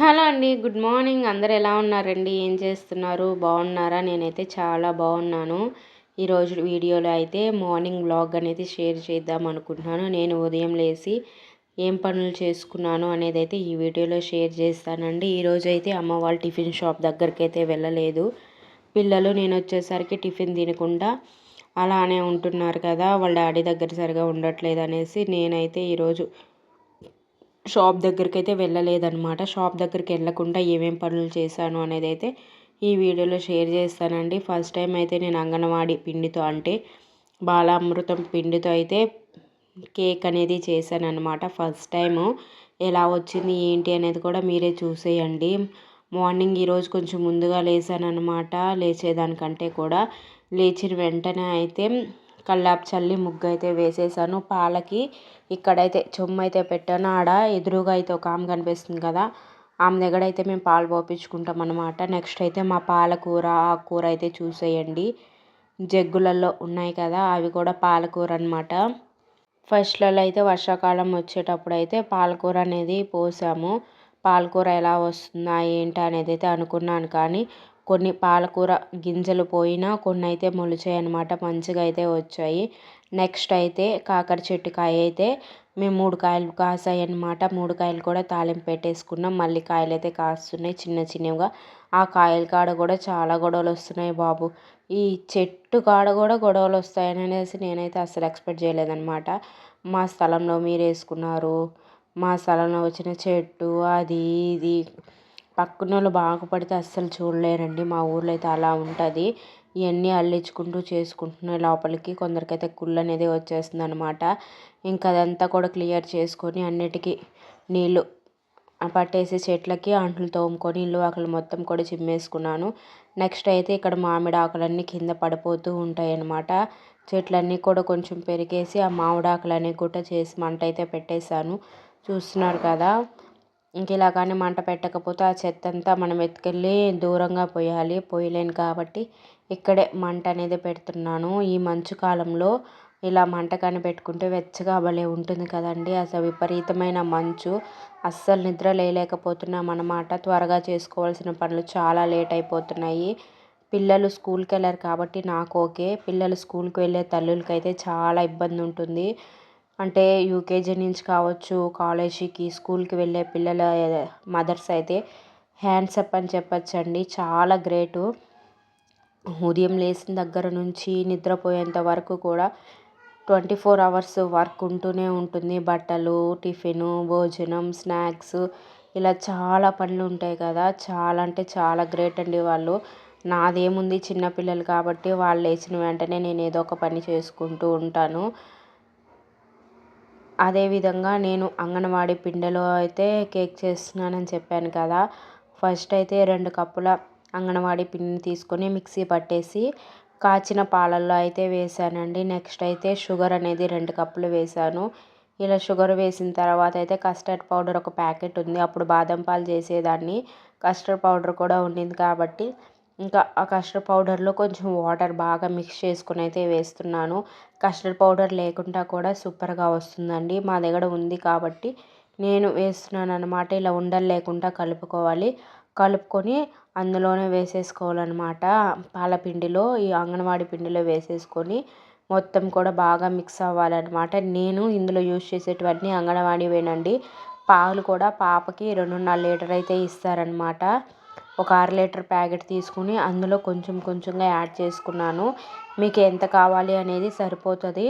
Hello అండి good morning. అందరు ఎలా ఉన్నారండి? ఏం చేస్తున్నారు? బాగున్నారా? నేనైతే చాలా బాగున్నాను. ఈరోజు వీడియోలో అయితే మార్నింగ్ బ్లాగ్ అనేది షేర్ చేద్దాం అనుకుంటున్నాను. నేను ఉదయం లేచి ఏం పనులు చేసుకున్నాను అనేది అయితే ఈ వీడియోలో షేర్ చేస్తానండి. ఈరోజు అయితే అమ్మ వాళ్ళ టిఫిన్ షాప్ దగ్గరికి అయితే వెళ్ళలేదు. పిల్లలు నేను వచ్చేసరికి టిఫిన్ తినకుండా అలానే ఉంటున్నారు కదా. వాళ్ళ డాడీ దగ్గర సరిగా ఉండట్లేదు అనేసి నేనైతే ఈరోజు షాప్ దగ్గరికి అయితే వెళ్ళలేదన్నమాట. షాప్ దగ్గరికి వెళ్ళకుండా ఏమేం పనులు చేశాను అనేది అయితే ఈ వీడియోలో షేర్ చేస్తానండి. ఫస్ట్ టైం అయితే నేను అంగన్వాడీ పిండితో అంటే బాలామృతం పిండితో అయితే కేక్ అనేది చేశాను అనమాట ఫస్ట్ టైము ఎలా వచ్చింది ఏంటి అనేది కూడా మీరే చూసేయండి. మార్నింగ్ ఈరోజు కొంచెం ముందుగా లేసాను అనమాట లేచేదానికంటే కూడా లేచిన వెంటనే అయితే కల్లాపు చల్లి ముగ్గు అయితే వేసేసాను. పాలకి ఇక్కడైతే చొమ్ము అయితే పెట్టాను. ఆడ ఎదురుగా అయితే ఒక ఆమె కనిపిస్తుంది కదా ఆమె దగ్గర అయితే మేము పాలు పోపించుకుంటాం అనమాట నెక్స్ట్ అయితే మా పాలకూర ఆకుకూర అయితే చూసేయండి. జగ్గులలో ఉన్నాయి కదా అవి కూడా పాలకూర అనమాట ఫస్ట్లలో అయితే వర్షాకాలం వచ్చేటప్పుడు అయితే పాలకూర అనేది పోసాము. పాలకూర ఎలా వస్తుందా ఏంటి అనేది అయితే అనుకున్నాను కానీ కొన్ని పాలకూర గింజలు పోయినా కొన్ని అయితే మొలిచాయి అనమాట మంచిగా అయితే వచ్చాయి. నెక్స్ట్ అయితే కాకర చెట్టు కాయ అయితే మేము మూడు కాయలు కాసాయి అనమాట మూడు కాయలు కూడా తాలింపు పెట్టేసుకున్నాం. మళ్ళీ కాయలు అయితే కాస్తున్నాయి చిన్న చిన్నవిగా. ఆ కాయల కాడ కూడా చాలా గొడవలు వస్తున్నాయి బాబు. ఈ చెట్టు కాడ కూడా గొడవలు వస్తాయని అనేసి నేనైతే అసలు ఎక్స్పెక్ట్ చేయలేదన్నమాట. మా స్థలంలో మీరు వేసుకున్నారు మా స్థలంలో వచ్చిన చెట్టు అది ఇది పక్కన వాళ్ళు బాగుపడితే అస్సలు చూడలేరండి. మా ఊర్లో అయితే అలా ఉంటుంది. ఇవన్నీ అల్లించుకుంటూ చేసుకుంటున్నాయి లోపలికి కొందరికైతే కుళ్ళు అనేది వచ్చేస్తుంది అనమాట ఇంకా అదంతా కూడా క్లియర్ చేసుకొని అన్నిటికీ నీళ్ళు పట్టేసి చెట్లకి అంట్లు తోముకొని ఇల్లు ఆకులు మొత్తం కూడా చిమ్మేసుకున్నాను. నెక్స్ట్ అయితే ఇక్కడ మామిడి ఆకులన్నీ కింద పడిపోతూ ఉంటాయి అన్నమాట చెట్లన్నీ కూడా కొంచెం పెరిగేసి ఆ మామిడి కూడా చేసి మంట అయితే పెట్టేశాను. చూస్తున్నారు కదా. ఇంక ఇలా కానీ మంట పెట్టకపోతే ఆ చెత్త అంతా మనం ఎత్తుకెళ్ళి దూరంగా పోయాలి. పోయలేను కాబట్టి ఇక్కడే మంట అనేది పెడుతున్నాను. ఈ మంచు కాలంలో ఇలా మంట కానీ పెట్టుకుంటే వెచ్చగా భలే ఉంటుంది కదండి. అసలు విపరీతమైన మంచు. అస్సలు నిద్ర లేలేకపోతున్నాం అన్నమాట త్వరగా చేసుకోవాల్సిన పనులు చాలా లేట్ అయిపోతున్నాయి. పిల్లలు స్కూల్కి వెళ్ళారు కాబట్టి నాకు ఓకే. పిల్లలు స్కూల్కి వెళ్ళే తల్లులకైతే చాలా ఇబ్బంది ఉంటుంది అంటే యూకేజీ నుంచి కావచ్చు కాలేజీకి స్కూల్కి వెళ్ళే పిల్లల మదర్స్ అయితే హ్యాండ్స్ అప్ అని చెప్పచ్చండి. చాలా గ్రేటు ఉదయం లేచిన దగ్గర నుంచి నిద్రపోయేంత వరకు కూడా ట్వంటీ ఫోర్ అవర్స్ వర్క్ ఉంటూనే ఉంటుంది. బట్టలు టిఫిను భోజనం స్నాక్స్ ఇలా చాలా పనులు ఉంటాయి కదా. చాలా అంటే చాలా గ్రేట్ అండి వాళ్ళు. నాదేముంది చిన్నపిల్లలు కాబట్టి వాళ్ళు లేచిన వెంటనే నేను ఏదో ఒక పని చేసుకుంటూ ఉంటాను. అదేవిధంగా నేను అంగన్వాడీ పిండిలో అయితే కేక్ చేస్తున్నానని చెప్పాను కదా. ఫస్ట్ అయితే రెండు కప్పుల అంగన్వాడీ పిండిని తీసుకొని మిక్సీ పట్టేసి కాచిన పాలల్లో అయితే వేసానండి నెక్స్ట్ అయితే షుగర్ అనేది రెండు కప్పులు వేసాను ఇలా షుగర్ వేసిన తర్వాత అయితే కస్టర్డ్ పౌడర్ ఒక ప్యాకెట్ ఉంది. అప్పుడు బాదం పాలు చేసేదాన్ని. కస్టర్డ్ పౌడర్ కూడా ఉండింది కాబట్టి ఇంకా ఆ కస్టర్డ్ పౌడర్లో కొంచెం వాటర్ బాగా మిక్స్ చేసుకుని అయితే వేస్తున్నాను. కస్టర్డ్ పౌడర్ లేకుండా కూడా సూపర్గా వస్తుందండి. మా దగ్గర ఉంది కాబట్టి నేను వేస్తున్నాను అనమాట ఇలా ఉండలు లేకుండా కలుపుకోవాలి. కలుపుకొని అందులోనే వేసేసుకోవాలన్నమాట. పాలపిండిలో ఈ అంగన్వాడీ పిండిలో వేసేసుకొని మొత్తం కూడా బాగా మిక్స్ అవ్వాలన్నమాట. నేను ఇందులో యూజ్ చేసేటివన్నీ అంగన్వాడీవేనండి. పాలు కూడా పాపకి రెండున్నర లీటర్ అయితే ఇస్తారనమాట ఒక అర లీటర్ ప్యాకెట్ తీసుకుని అందులో కొంచెం కొంచెంగా యాడ్ చేసుకున్నాను. మీకు ఎంత కావాలి అనేది సరిపోతుంది.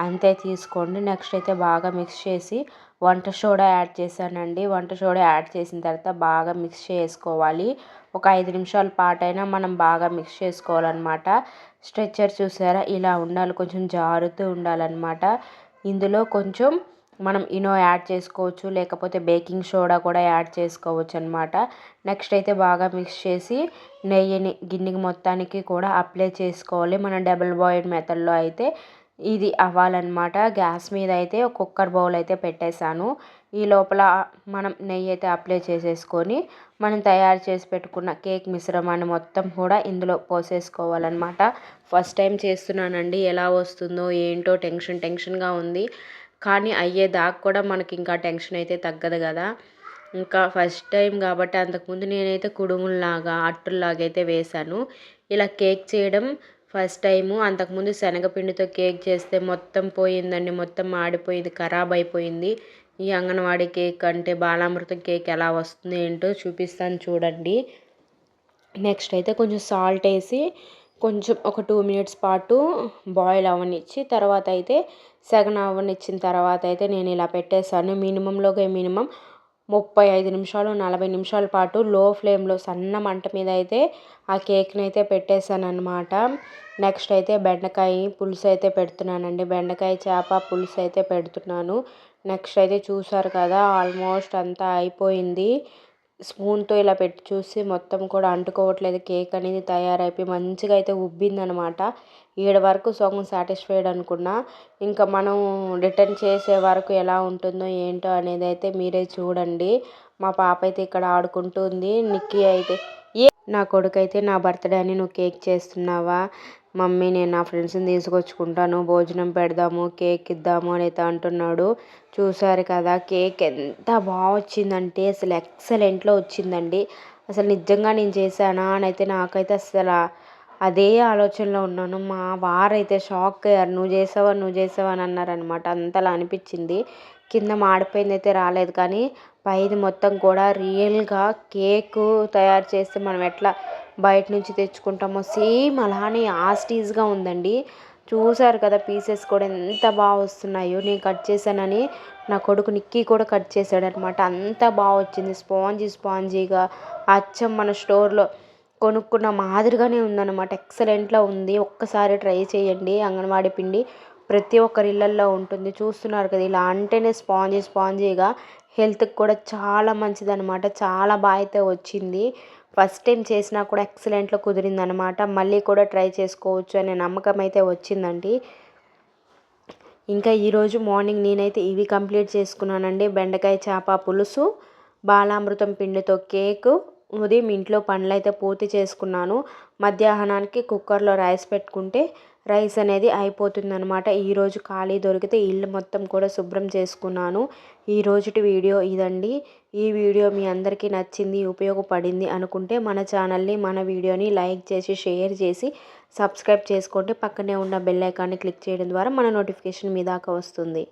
అంతే తీసుకోండి. నెక్స్ట్ అయితే బాగా మిక్స్ చేసి వంట సోడా యాడ్ చేశానండి. వంట సోడా యాడ్ చేసిన తర్వాత బాగా మిక్స్ చేసుకోవాలి. ఒక ఐదు నిమిషాల పాటైనా మనం బాగా మిక్స్ చేసుకోవాలన్నమాట. స్ట్రెచ్చర్ చూసారా? ఇలా ఉండాలి. కొంచెం జారుతూ ఉండాలన్నమాట. ఇందులో కొంచెం మనం ఇనో యాడ్ చేసుకోవచ్చు లేకపోతే బేకింగ్ సోడా కూడా యాడ్ చేసుకోవచ్చు అనమాట నెక్స్ట్ అయితే బాగా మిక్స్ చేసి నెయ్యిని గిన్నెకి మొత్తానికి కూడా అప్లై చేసుకోవాలి. మన డబుల్ బాయిల్ మెథడ్లో అయితే ఇది అవ్వాలన్నమాట. గ్యాస్ మీద అయితే కుక్కర్ బౌల్ అయితే పెట్టేశాను. ఈ లోపల మనం నెయ్యి అయితే అప్లై చేసేసుకొని మనం తయారు చేసి పెట్టుకున్న కేక్ మిశ్రమాన్ని మొత్తం కూడా ఇందులో పోసేసుకోవాలన్నమాట. ఫస్ట్ టైం చేస్తున్నానండి. ఎలా వస్తుందో ఏంటో టెన్షన్ టెన్షన్గా ఉంది. కానీ అయ్యేదాకా కూడా మనకి ఇంకా టెన్షన్ అయితే తగ్గదు కదా. ఇంకా ఫస్ట్ టైం కాబట్టి అంతకుముందు నేనైతే కుడుముల్లాగా అట్టుల్లాగా అయితే వేశాను. ఇలా కేక్ చేయడం ఫస్ట్ టైము. అంతకుముందు శనగపిండితో కేక్ చేస్తే మొత్తం పోయిందండి. మొత్తం ఆడిపోయింది ఖరాబ్ అయిపోయింది. ఈ అంగన్వాడీ కేక్ అంటే బాలామృతం కేక్ ఎలా వస్తుంది ఏంటో చూపిస్తాను చూడండి. నెక్స్ట్ అయితే కొంచెం సాల్ట్ వేసి కొంచెం ఒక టూ మినిట్స్ పాటు బాయిల్ అవ్వనిచ్చి తర్వాత అయితే సగం అవ్వనిచ్చిన తర్వాత అయితే నేను ఇలా పెట్టేశాను. మినిమంలోకి మినిమం ముప్పై ఐదు నిమిషాలు నలభై నిమిషాల పాటు లో ఫ్లేమ్లో సన్న మంట మీద అయితే ఆ కేక్ని అయితే పెట్టేశాను అనమాట నెక్స్ట్ అయితే బెండకాయ పులుసు అయితే పెడుతున్నానండి. బెండకాయ చేప పులుసు అయితే పెడుతున్నాను. నెక్స్ట్ అయితే చూసారు కదా ఆల్మోస్ట్ అంతా అయిపోయింది. స్పూన్తో ఇలా పెట్టి చూసి మొత్తం కూడా అంటుకోవట్లేదు. కేక్ అనేది తయారైపోయి మంచిగా అయితే ఉబ్బిందనమాట. ఈడ వరకు సగం సాటిస్ఫైడ్ అనుకున్నా. ఇంకా మనం రిటర్న్ చేసే వరకు ఎలా ఉంటుందో ఏంటో అనేది అయితే మీరే చూడండి. మా పాప అయితే ఇక్కడ ఆడుకుంటుంది నిక్కీ అయితే నా కొడుకైతే నా బర్త్డే అని నువ్వు కేక్ చేస్తున్నావా? మమ్మీ నేను నా ఫ్రెండ్స్ని తీసుకొచ్చుకుంటాను. భోజనం పెడదాము కేక్ ఇద్దాము అని అయితే అంటున్నాడు. చూసారు కదా కేక్ ఎంత బాగా వచ్చిందంటే అసలు ఎక్సలెంట్లో వచ్చిందండి. అసలు నిజంగా నేను చేశానా అని అయితే నాకైతే అసలు అదే ఆలోచనలో ఉన్నాను. మా వారైతే షాక్ అయ్యారు. నువ్వు చేసావా? నువ్వు చేసావా? అని అన్నారనమాట అంతలా అనిపించింది. కింద మాడిపోయింది అయితే రాలేదు. కానీ పైది మొత్తం కూడా రియల్గా కేకు తయారు చేస్తే మనం ఎట్లా బయట నుంచి తెచ్చుకుంటామో సేమ్ అలానే ఆస్టీజ్గా ఉందండి. చూసారు కదా పీసెస్ కూడా ఎంత బాగా వస్తున్నాయో. నేను కట్ చేశానని నా కొడుకు నిక్కీ కూడా కట్ చేశాడు అనమాట అంత బాగా వచ్చింది. స్పాంజీ స్పాంజీగా అచ్చం మన స్టోర్లో కొనుక్కున్న మాదిరిగానే ఉందన్నమాట. ఎక్సలెంట్లో ఉంది. ఒక్కసారి ట్రై చేయండి. అంగన్వాడీ పిండి ప్రతి ఒక్కరి ఇళ్ళల్లో ఉంటుంది. చూస్తున్నారు కదా ఇలా అంటేనే స్పాంజీ స్పాంజీగా హెల్త్కి కూడా చాలా మంచిదనమాట చాలా బాగా అయితే వచ్చింది. ఫస్ట్ టైం చేసినా కూడా ఎక్సలెంట్లో కుదిరిందనమాట మళ్ళీ కూడా ట్రై చేసుకోవచ్చు అనే నమ్మకం అయితే వచ్చిందండి. ఇంకా ఈరోజు మార్నింగ్ నేనైతే ఇవి కంప్లీట్ చేసుకున్నానండి. బెండకాయ చేప పులుసు బాలామృతం పిండితో కేకు ఉదయం ఇంట్లో పనులు అయితే పూర్తి చేసుకున్నాను. మధ్యాహ్నానికి కుక్కర్లో రైస్ పెట్టుకుంటే రైస్ అనేది అయిపోతుంది అనమాట ఈరోజు ఖాళీ దొరికితే ఇల్లు మొత్తం కూడా శుభ్రం చేసుకున్నాను. ఈ రోజుటి వీడియో ఇదండి. ఈ వీడియో మీ అందరికీ నచ్చింది ఉపయోగపడింది అనుకుంటే మన ఛానల్ని మన వీడియోని లైక్ చేసి షేర్ చేసి సబ్స్క్రైబ్ చేసుకోండి. పక్కనే ఉన్న బెల్ ఐకాన్ని క్లిక్ చేయడం ద్వారా మన నోటిఫికేషన్ మీ దాకా వస్తుంది.